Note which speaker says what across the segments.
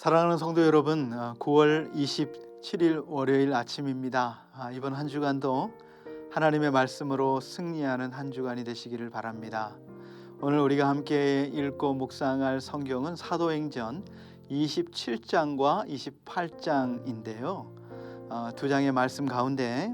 Speaker 1: 사랑하는 성도 여러분, 9월 27일 월요일 아침입니다. 아, 이번 한 주간도 하나님의 말씀으로 승리하는 한 주간이 되시기를 바랍니다. 오늘 우리가 함께 읽고 묵상할 성경은 사도행전 27장과 28장인데요. 어, 두 장의 말씀 가운데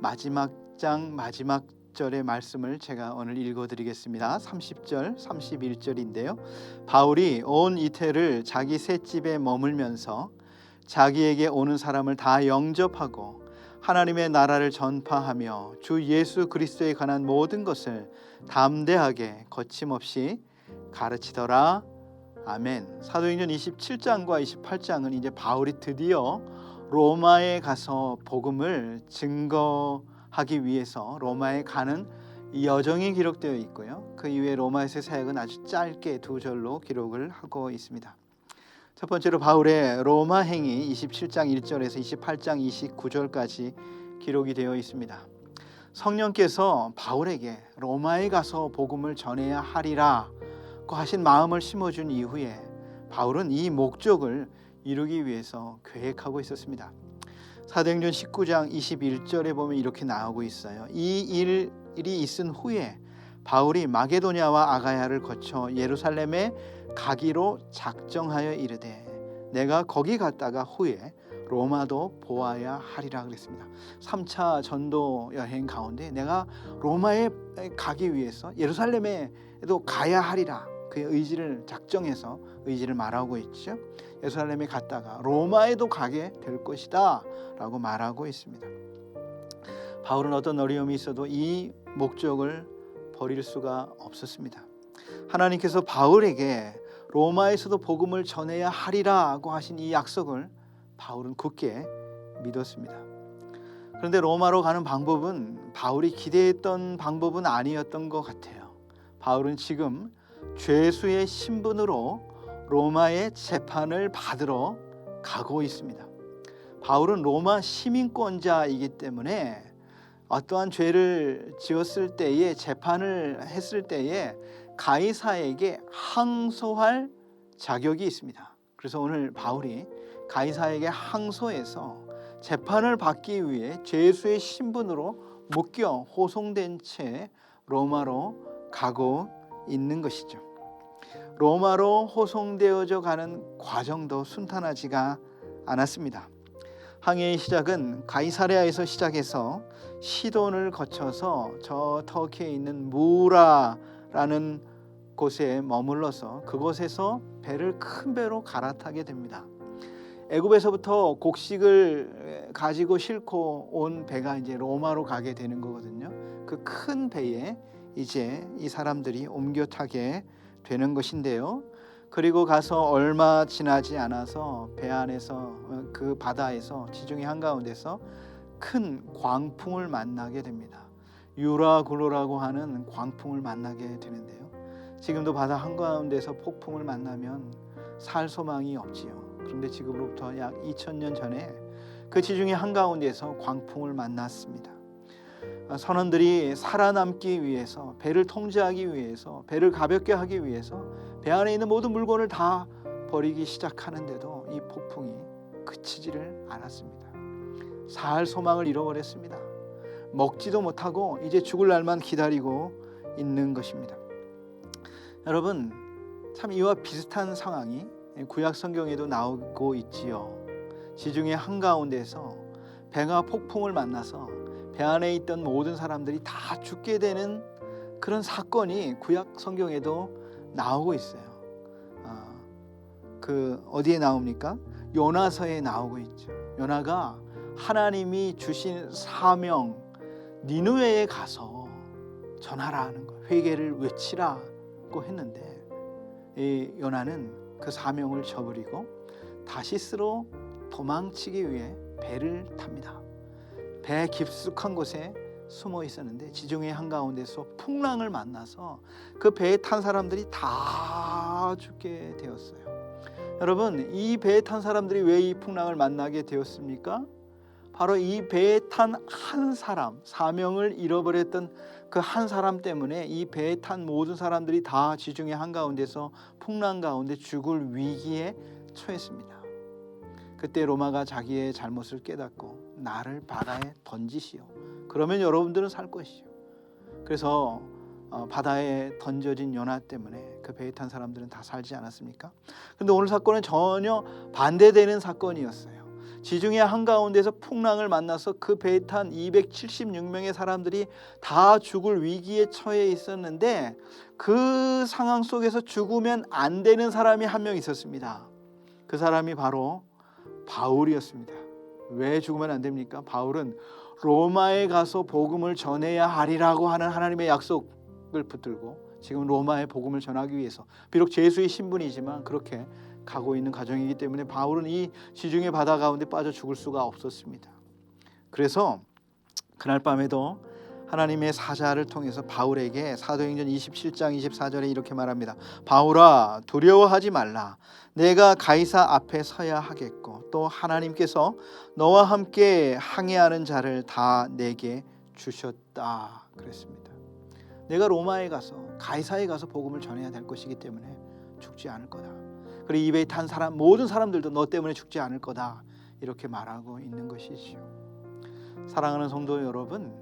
Speaker 1: 마지막 장 마지막 절의 말씀을 제가 오늘 읽어드리겠습니다. 30절, 31절인데요. 바울이 온 이태를 자기 셋집에 머물면서 자기에게 오는 사람을 다 영접하고 하나님의 나라를 전파하며 주 예수 그리스도에 관한 모든 것을 담대하게 거침없이 가르치더라. 아멘. 사도행전 27장과 28장은 이제 바울이 드디어 로마에 가서 복음을 증거 하기 위해서 로마에 가는 여정이 기록되어 있고요. 그 이후에 로마에서의 사역은 아주 짧게 두 절로 기록을 하고 있습니다. 첫 번째로 바울의 로마 행이 27장 1절에서 28장 29절까지 기록이 되어 있습니다. 성령께서 바울에게 로마에 가서 복음을 전해야 하리라 고 하신 마음을 심어준 이후에 바울은 이 목적을 이루기 위해서 계획하고 있었습니다. 사도행전 19장 21절에 보면 이렇게 나오고 있어요. 이 일, 일이 있은 후에 바울이 마게도냐와 아가야를 거쳐 예루살렘에 가기로 작정하여 이르되 내가 거기 갔다가 후에 로마도 보아야 하리라 그랬습니다. 3차 전도 여행 가운데 내가 로마에 가기 위해서 예루살렘에도 가야 하리라 그의 의지를 작정해서 의지를 말하고 있죠. 예루살렘에 갔다가 로마에도 가게 될 것이다라고 말하고 있습니다. 바울은 어떤 어려움이 있어도 이 목적을 버릴 수가 없었습니다. 하나님께서 바울에게 로마에서도 복음을 전해야 하리라고 하신 이 약속을 바울은 굳게 믿었습니다. 그런데 로마로 가는 방법은 바울이 기대했던 방법은 아니었던 것 같아요. 바울은 지금 죄수의 신분으로 로마의 재판을 받으러 가고 있습니다. 바울은 로마 시민권자이기 때문에 어떠한 죄를 지었을 때에 재판을 했을 때에 가이사에게 항소할 자격이 있습니다. 그래서 오늘 바울이 가이사에게 항소해서 재판을 받기 위해 죄수의 신분으로 묶여 호송된 채 로마로 가고 있는 것이죠. 로마로 호송되어져 가는 과정도 순탄하지가 않았습니다. 항해의 시작은 가이사레아에서 시작해서 시돈을 거쳐서 저 터키에 있는 무라라는 곳에 머물러서 그곳에서 배를 큰 배로 갈아타게 됩니다. 애굽에서부터 곡식을 가지고 싣고 온 배가 이제 로마로 가게 되는 거거든요. 그 큰 배에 이제 이 사람들이 옮겨 타게 되는 것인데요. 그리고 가서 얼마 지나지 않아서 배 안에서 그 바다에서 지중해 한가운데서 큰 광풍을 만나게 됩니다. 유라굴로라고 하는 광풍을 만나게 되는데요. 지금도 바다 한가운데서 폭풍을 만나면 살 소망이 없지요. 그런데 지금으로부터 약 2000년 전에 그 지중해 한가운데서 광풍을 만났습니다. 선원들이 살아남기 위해서 배를 통제하기 위해서 배를 가볍게 하기 위해서 배 안에 있는 모든 물건을 다 버리기 시작하는데도 이 폭풍이 그치지를 않았습니다. 살 소망을 잃어버렸습니다. 먹지도 못하고 이제 죽을 날만 기다리고 있는 것입니다. 여러분 참 이와 비슷한 상황이 구약 성경에도 나오고 있지요. 지중해 한가운데서 배가 폭풍을 만나서 배 안에 있던 모든 사람들이 다 죽게 되는 그런 사건이 구약 성경에도 나오고 있어요. 어, 그 어디에 나옵니까? 요나서에 나오고 있죠. 요나가 하나님이 주신 사명 니누에에 가서 전하라는 거, 회개를 외치라고 했는데 이 요나는 그 사명을 저버리고 다시스로 도망치기 위해 배를 탑니다. 배 깊숙한 곳에 숨어 있었는데 지중해 한가운데서 풍랑을 만나서 그 배에 탄 사람들이 다 죽게 되었어요. 여러분, 이 배에 탄 사람들이 왜 이 풍랑을 만나게 되었습니까? 바로 이 배에 탄 한 사람, 사명을 잃어버렸던 그 한 사람 때문에 이 배에 탄 모든 사람들이 다 지중해 한가운데서 풍랑 가운데 죽을 위기에 처했습니다. 그때 로마가 자기의 잘못을 깨닫고 나를 바다에 던지시오. 그러면 여러분들은 살 것이요. 그래서 어, 바다에 던져진 연화 때문에 그 배에 탄 사람들은 다 살지 않았습니까? 근데 오늘 사건은 전혀 반대되는 사건이었어요. 지중해 한가운데서 풍랑을 만나서 그 배에 탄 276명의 사람들이 다 죽을 위기에 처해 있었는데 그 상황 속에서 죽으면 안 되는 사람이 한 명 있었습니다. 그 사람이 바로 바울이었습니다. 왜 죽으면 안 됩니까? 바울은 로마에 가서 복음을 전해야 하리라고 하는 하나님의 약속을 붙들고 지금 로마에 복음을 전하기 위해서 비록 제수의 신분이지만 그렇게 가고 있는 과정이기 때문에 바울은 이 지중해 바다 가운데 빠져 죽을 수가 없었습니다. 그래서 그날 밤에도 하나님의 사자를 통해서 바울에게 사도행전 27장 24절에 이렇게 말합니다. 바울아 두려워하지 말라. 내가 가이사 앞에 서야 하겠고 또 하나님께서 너와 함께 항해하는 자를 다 내게 주셨다 그랬습니다. 내가 로마에 가서 가이사에 가서 복음을 전해야 될 것이기 때문에 죽지 않을 거다. 그리고 입에 탄 사람 모든 사람들도 너 때문에 죽지 않을 거다. 이렇게 말하고 있는 것이지요. 사랑하는 성도 여러분,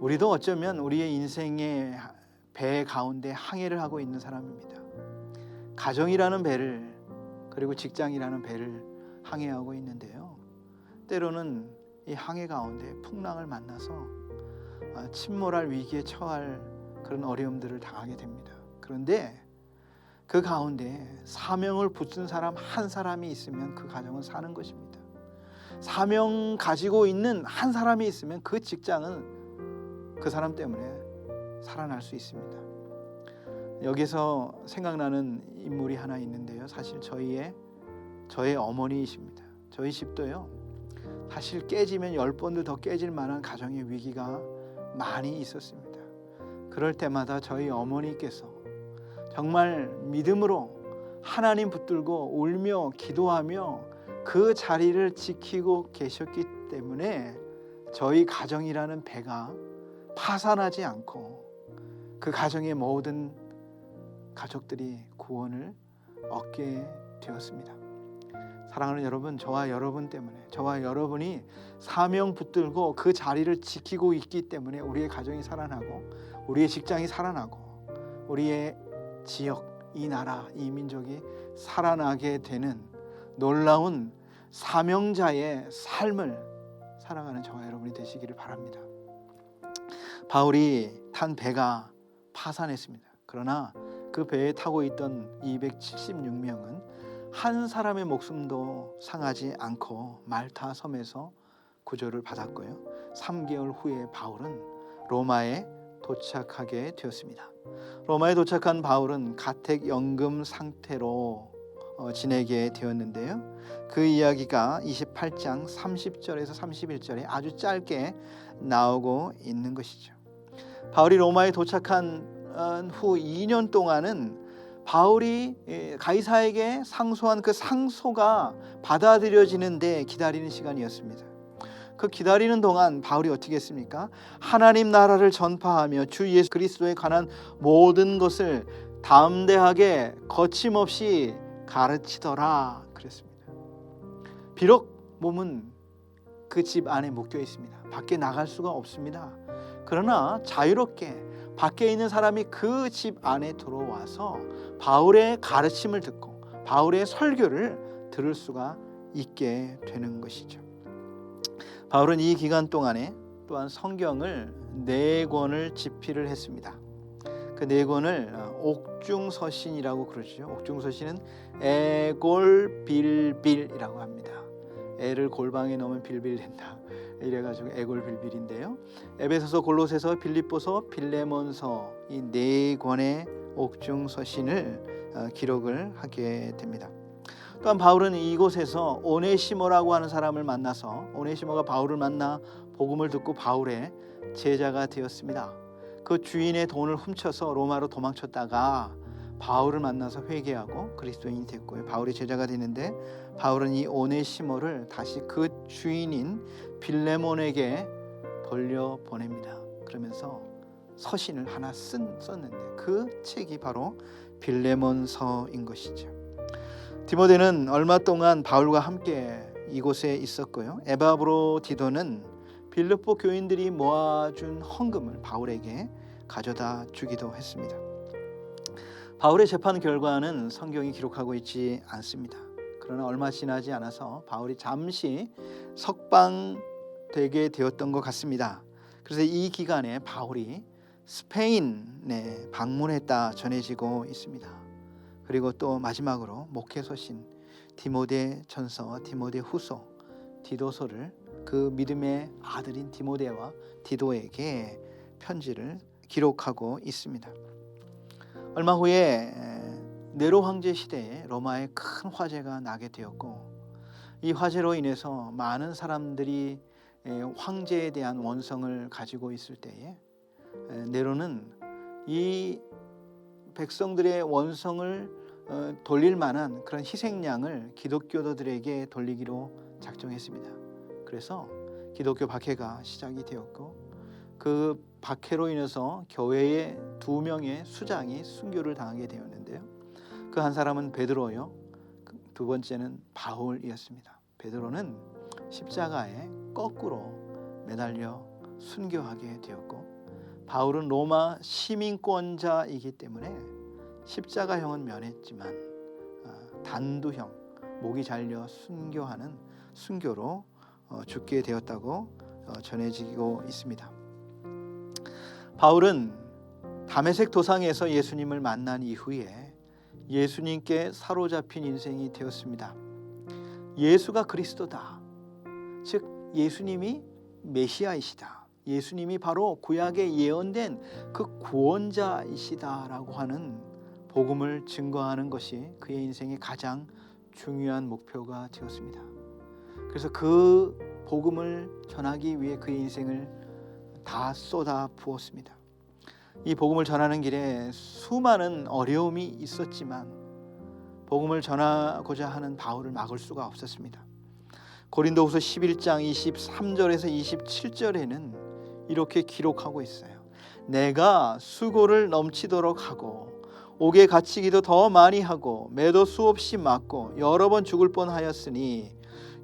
Speaker 1: 우리도 어쩌면 우리의 인생의 배 가운데 항해를 하고 있는 사람입니다. 가정이라는 배를 그리고 직장이라는 배를 항해하고 있는데요. 때로는 이 항해 가운데 풍랑을 만나서 아, 침몰할 위기에 처할 그런 어려움들을 당하게 됩니다. 그런데 그 가운데 사명을 붙은 사람 한 사람이 있으면 그 가정은 사는 것입니다. 사명 가지고 있는 한 사람이 있으면 그 직장은 그 사람 때문에 살아날 수 있습니다. 여기서 생각나는 인물이 하나 있는데요. 사실 저희의 저의 어머니이십니다. 저희 집도요. 사실 깨지면 열 번도 더 깨질 만한 가정의 위기가 많이 있었습니다. 그럴 때마다 저희 어머니께서 정말 믿음으로 하나님 붙들고 울며 기도하며 그 자리를 지키고 계셨기 때문에 저희 가정이라는 배가 파산하지 않고 그 가정의 모든 가족들이 구원을 얻게 되었습니다. 사랑하는 여러분, 저와 여러분 때문에 저와 여러분이 사명 붙들고 그 자리를 지키고 있기 때문에 우리의 가정이 살아나고 우리의 직장이 살아나고 우리의 지역, 이 나라, 이 민족이 살아나게 되는 놀라운 사명자의 삶을 살아가는 저와 여러분이 되시기를 바랍니다. 바울이 탄 배가 파산했습니다. 그러나 그 배에 타고 있던 276명은 한 사람의 목숨도 상하지 않고 말타 섬에서 구조를 받았고요. 3개월 후에 바울은 로마에 도착하게 되었습니다. 로마에 도착한 바울은 가택 연금 상태로 어, 지내게 되었는데요. 그 이야기가 28장 30절에서 31절에 아주 짧게 나오고 있는 것이죠. 바울이 로마에 도착한 후 2년 동안은 바울이 예, 가이사에게 상소한 그 상소가 받아들여지는데 기다리는 시간이었습니다. 그 기다리는 동안 바울이 어떻게 했습니까? 하나님 나라를 전파하며 주 예수 그리스도에 관한 모든 것을 담대하게 거침없이 가르치더라 그랬습니다. 비록 몸은 그 집 안에 묶여 있습니다. 밖에 나갈 수가 없습니다. 그러나 자유롭게 밖에 있는 사람이 그 집 안에 들어와서 바울의 가르침을 듣고 바울의 설교를 들을 수가 있게 되는 것이죠. 바울은 이 기간 동안에 또한 성경을 네 권을 집필을 했습니다. 그 네 권을 옥중서신이라고 그러죠. 옥중서신은 애골빌빌이라고 합니다. 애를 골방에 넣으면 빌빌된다. 이래가지고 애골빌빌인데요. 에베소서, 골로새서, 빌립보서, 빌레몬서 이 네 권의 옥중 서신을 어, 기록을 하게 됩니다. 또한 바울은 이곳에서 오네시모라고 하는 사람을 만나서 오네시모가 바울을 만나 복음을 듣고 바울의 제자가 되었습니다. 그 주인의 돈을 훔쳐서 로마로 도망쳤다가 바울을 만나서 회개하고 그리스도인이 됐고요. 바울의 제자가 되는데 바울은 이 오네시모를 다시 그 주인인 빌레몬에게 돌려 보냅니다. 그러면서 서신을 하나 쓴 썼는데 그 책이 바로 빌레몬서인 것이죠. 디모데는 얼마 동안 바울과 함께 이곳에 있었고요. 에바브로 디도는 빌립보 교인들이 모아준 헌금을 바울에게 가져다 주기도 했습니다. 바울의 재판 결과는 성경이 기록하고 있지 않습니다. 그러나 얼마 지나지 않아서 바울이 잠시 석방되게 되었던 것 같습니다. 그래서 이 기간에 바울이 스페인에 방문했다 전해지고 있습니다. 그리고 또 마지막으로 목회 소신 디모데 전서, 디모데 후서, 디도서를 그 믿음의 아들인 디모데와 디도에게 편지를 기록하고 있습니다. 얼마 후에 네로 황제 시대에 로마에 큰 화재가 나게 되었고 이 화재로 인해서 많은 사람들이 황제에 대한 원성을 가지고 있을 때에 네로는 이 백성들의 원성을 어, 돌릴 만한 그런 희생양을 기독교도들에게 돌리기로 작정했습니다. 그래서 기독교 박해가 시작이 되었고 그 박해로 인해서 교회의 두 명의 수장이 순교를 당하게 되었는데요. 그 한 사람은 베드로요. 그두 번째는 바울이었습니다. 베드로는 십자가에 거꾸로 매달려 순교하게 되었고 바울은 로마 시민권자이기 때문에 십자가형은 면했지만 아, 단두형 목이 잘려 순교하는 순교로 어, 죽게 되었다고 어, 전해지고 있습니다. 바울은 담에색 도상에서 예수님을 만난 이후에 예수님께 사로잡힌 인생이 되었습니다. 예수가 그리스도다. 즉 예수님이 메시아이시다. 예수님이 바로 구약에 예언된 그 구원자이시다라고 하는 복음을 증거하는 것이 그의 인생의 가장 중요한 목표가 되었습니다. 그래서 그 복음을 전하기 위해 그의 인생을 다 쏟아 부었습니다. 이 복음을 전하는 길에 수많은 어려움이 있었지만 복음을 전하고자 하는 바울을 막을 수가 없었습니다. 고린도후서 11장 23절에서 27절에는 이렇게 기록하고 있어요. 내가 수고를 넘치도록 하고 옥에 갇히기도 더 많이 하고 매도 수없이 맞고 여러 번 죽을 뻔하였으니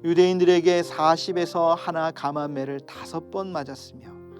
Speaker 1: 유대인들에게 40에서 하나 감한매를 다섯 번 맞았으며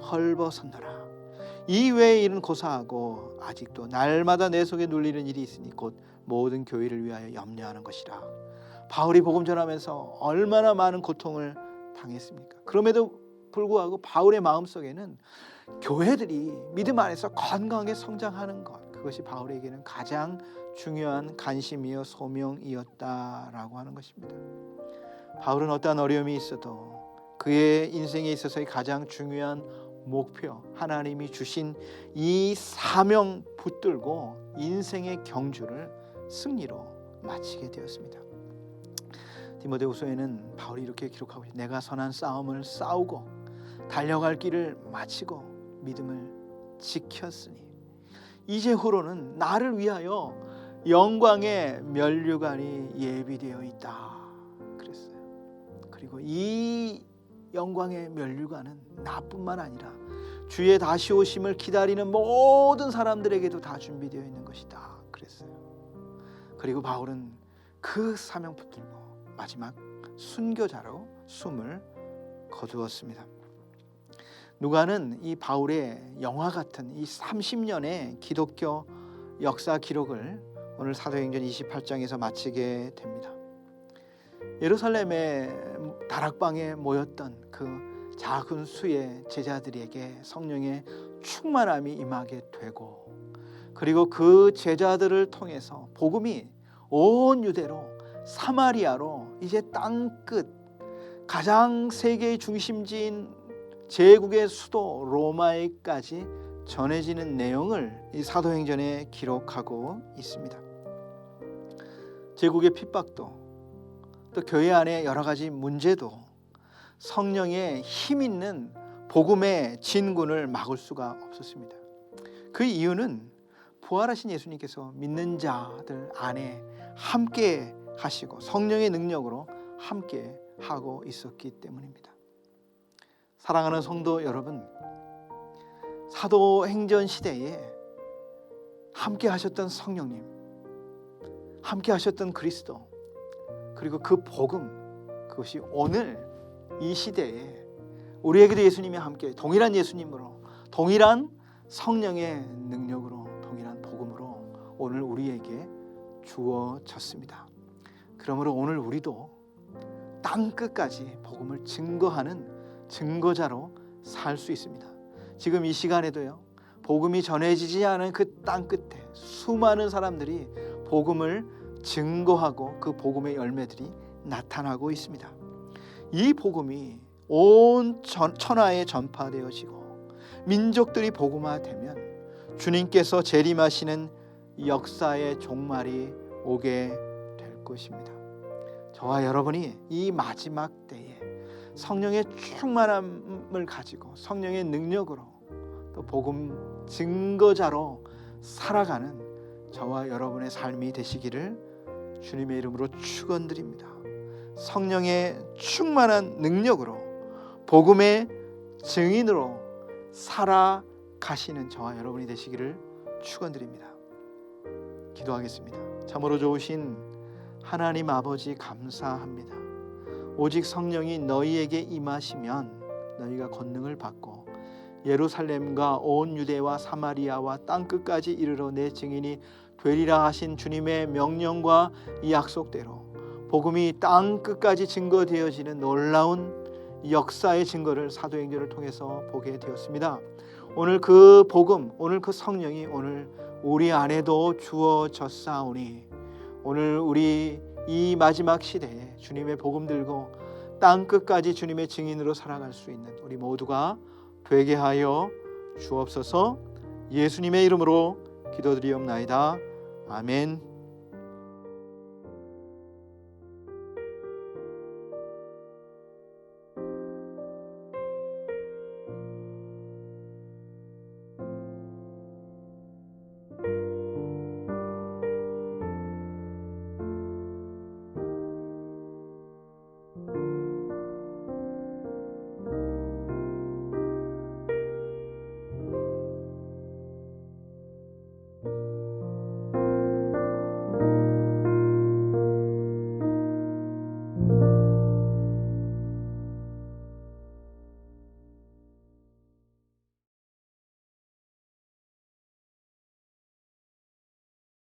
Speaker 1: 헐벗었노라. 이 외의 일은 고사하고 아직도 날마다 내 속에 눌리는 일이 있으니 곧 모든 교회를 위하여 염려하는 것이라. 바울이 복음 전하면서 얼마나 많은 고통을 당했습니까? 그럼에도 불구하고 바울의 마음 속에는 교회들이 믿음 안에서 건강하게 성장하는 것 그것이 바울에게는 가장 중요한 관심이요 소명이었다라고 하는 것입니다. 바울은 어떠한 어려움이 있어도 그의 인생에 있어서의 가장 중요한 목표 하나님이 주신 이 사명 붙들고 인생의 경주를 승리로 마치게 되었습니다. 디모데후서에는 바울이 이렇게 기록하고 있습니다. 내가 선한 싸움을 싸우고 달려갈 길을 마치고 믿음을 지켰으니 이제 후로는 나를 위하여 영광의 면류관이 예비되어 있다. 그랬어요. 그리고 이 영광의 면류관은 나뿐만 아니라 주의 다시 오심을 기다리는 모든 사람들에게도 다 준비되어 있는 것이다. 그랬어요. 그리고 바울은 그 사명 붙들고 마지막 순교자로 숨을 거두었습니다. 누가는 이 바울의 영화 같은 이 30년의 기독교 역사 기록을 오늘 사도행전 28장에서 마치게 됩니다. 예루살렘의 다락방에 모였던 그 작은 수의 제자들에게 성령의 충만함이 임하게 되고 그리고 그 제자들을 통해서 복음이 온 유대로 사마리아로 이제 땅끝 가장 세계의 중심지인 제국의 수도 로마에까지 전해지는 내용을 이 사도행전에 기록하고 있습니다. 제국의 핍박도 또 교회 안에 여러 가지 문제도 성령의 힘 있는 복음의 진군을 막을 수가 없었습니다. 그 이유는 부활하신 예수님께서 믿는 자들 안에 함께 하시고 성령의 능력으로 함께 하고 있었기 때문입니다. 사랑하는 성도 여러분, 사도행전 시대에 함께 하셨던 성령님, 함께 하셨던 그리스도, 그리고 그 복음, 그것이 오늘 이 시대에 우리에게도 예수님이 함께 동일한 예수님으로, 동일한 성령의 능력으로, 동일한 복음으로 오늘 우리에게 주어졌습니다. 그러므로 오늘 우리도 땅 끝까지 복음을 증거하는 증거자로 살 수 있습니다. 지금 이 시간에도요. 복음이 전해지지 않은 그 땅 끝에 수많은 사람들이 복음을 증거하고 그 복음의 열매들이 나타나고 있습니다. 이 복음이 온 전- 천하에 전파되어지고 민족들이 복음화되면 주님께서 재림하시는 역사의 종말이 오게 될 것입니다. 저와 여러분이 이 마지막 때에 성령의 충만함을 가지고 성령의 능력으로 또 복음 증거자로 살아가는 저와 여러분의 삶이 되시기를 주님의 이름으로 축원드립니다. 성령의 충만한 능력으로 복음의 증인으로 살아가시는 저와 여러분이 되시기를 축원드립니다. 기도하겠습니다. 참으로 좋으신 하나님 아버지 감사합니다. 오직 성령이 너희에게 임하시면 너희가 권능을 받고 예루살렘과 온 유대와 사마리아와 땅 끝까지 이르러 내 증인이 되리라 하신 주님의 명령과 이 약속대로 복음이 땅 끝까지 증거되어지는 놀라운 역사의 증거를 사도행전을 통해서 보게 되었습니다. 오늘 그 복음, 오늘 그 성령이 오늘 우리 안에도 주어졌사오니 오늘 우리 이 마지막 시대에 주님의 복음 들고 땅 끝까지 주님의 증인으로 살아갈 수 있는 우리 모두가 되게 하여 주옵소서. 예수님의 이름으로 기도드리옵나이다. 아멘.